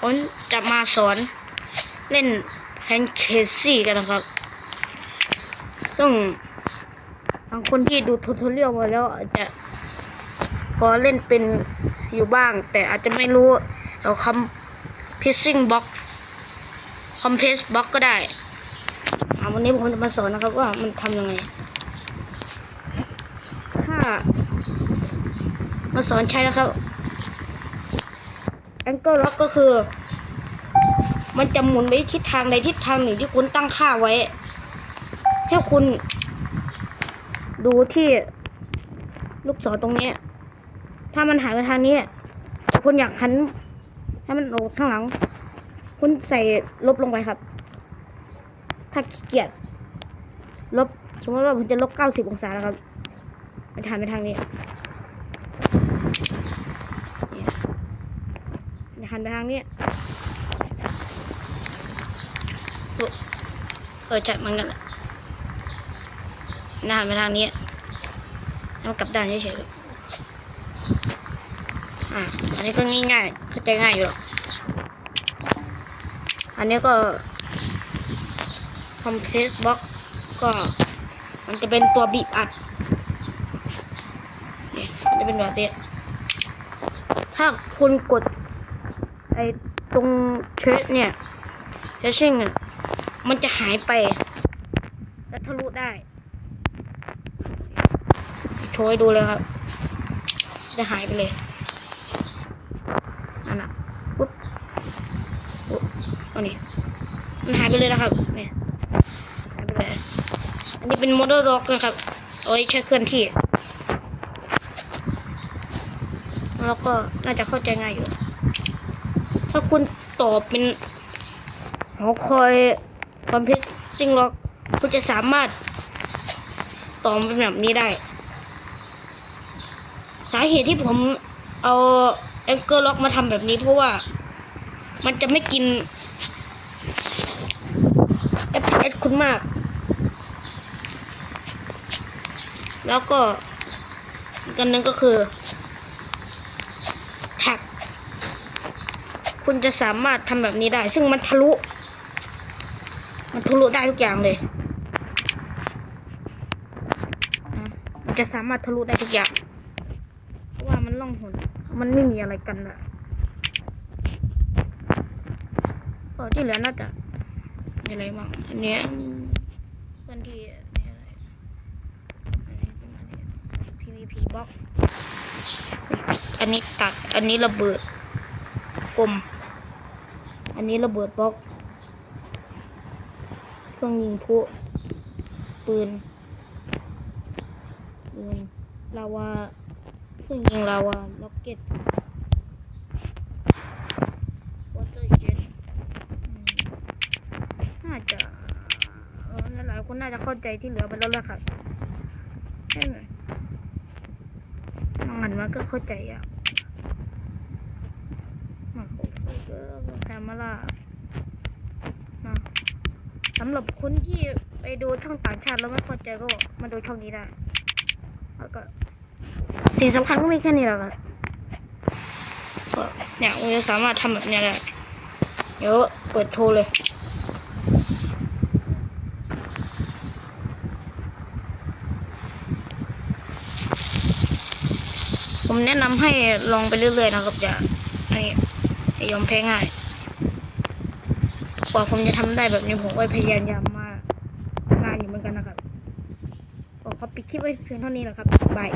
ผมจะมาสอนเล่นแพนเคซี่กันนะครับ ซึ่งบางคนที่ดูทูทอเรียลมาแล้วอาจจะพอเล่นเป็นอยู่บ้าง แต่อาจจะไม่รู้เอาคำ pissing box compress box ก็ได้อ่าวันนี้ผมจะมาสอนนะครับว่ามันทำยังไง ถ้า มาสอนใช้นะครับ angle lock ก็คือ มันจะหมุนไปทิศทางใดทิศทางหนึ่งที่คุณตั้งค่าไว้ ให้คุณดูที่ลูกศรตรงนี้ ถ้ามันหายไปทางนี้ คุณอยากหัน ให้มันออกข้างหลัง คุณใส่ลบลงไปครับ ถ้าขี้เกียจลบ สมมติว่าผมจะลบเก้าสิบองศาแล้วครับ มันหันไปทางนี้ นี่ยหันไปทางนี้เออจัดมันกันแหละหน้าหันไปทางนี้แล้วมันกลับด้านเฉยๆอะอันนี้ก็ง่ายๆเข้าใจง่ายอยู่หรอกอันนี้ก็คอมเพลสบ็อกก็มันจะเป็นตัวบีบอัดจะเป็นแบบนี้ถ้าคุณกด ไอ้ตรงเทรดเนี่ยเทรชิ่งเนี่ยมันจะหายไป และทะลุได้ โชว์ให้ดูเลยครับ จะหายไปเลยนั่นน่ะปุ๊บปุ๊บเอานี่มันหายไปเลยนะครับเนี่ยหายไปเลยอันนี้เป็นโมเตอร์ล็อกนะครับเอาไว้ใช้เคลื่อนที่ แล้วก็น่าจะเข้าใจง่ายอยู่ ถ้าคุณตอบเป็นหอคอยคอมเพรสซิ่งล็อกคุณจะสามารถตอบเป็นแบบนี้ได้ สาเหตุที่ผมเอาแองเกอร์ล็อกมาทำแบบนี้เพราะว่ามันจะไม่กิน FPS คุณมาก แล้วก็อันนึงก็คือ แท็ก คุณจะสามารถทำแบบนี้ได้ ซึ่งมันทะลุ มันทะลุได้ทุกอย่างเลยนะมันจะสามารถทะลุได้ทุกอย่าง เพราะว่ามันล่องหน มันไม่มีอะไรกันอะก็ที่เหลือน่าจะมีอะไรบ้างอันเนี้ยพื้นที่อันนี้อะไรอันนี้เป็นอันนี้ PVP box อันนี้ตัด อันนี้ระเบิด กลม อันนี้ระเบิดบล็อก เครื่องยิงพลุปืน ปืนลาวา เครื่องยิงลาวา ล็อกเก็ตวอเตอร์เจ็ตน่าจะเออหลายๆคนน่าจะเข้าใจที่เหลือไปแล้วล่ะค่ะใช่ไหมมองหันมาก็เข้าใจอะ มาแคมเมรานะสำหรับคนที่ไปดูช่องต่างชาติแล้วไม่เข้าใจก็มาดูช่องนี้ได้ แล้วก็สิ่งสำคัญก็มีแค่นี้แหละครับก็เนี่ยมันจะสามารถทำแบบนี้ได้เดี๋ยวเปิดโชว์เลยผมแนะนำให้ลองไปเรื่อยๆนะครับอย่าให้ให้ยอมแพ้ง่าย กว่าผมจะทำได้แบบนี้ผมก็พยายามมากงานอยู่เหมือนกันนะครับขอปิดคลิปไว้เพียงเท่านี้แหละครับบาย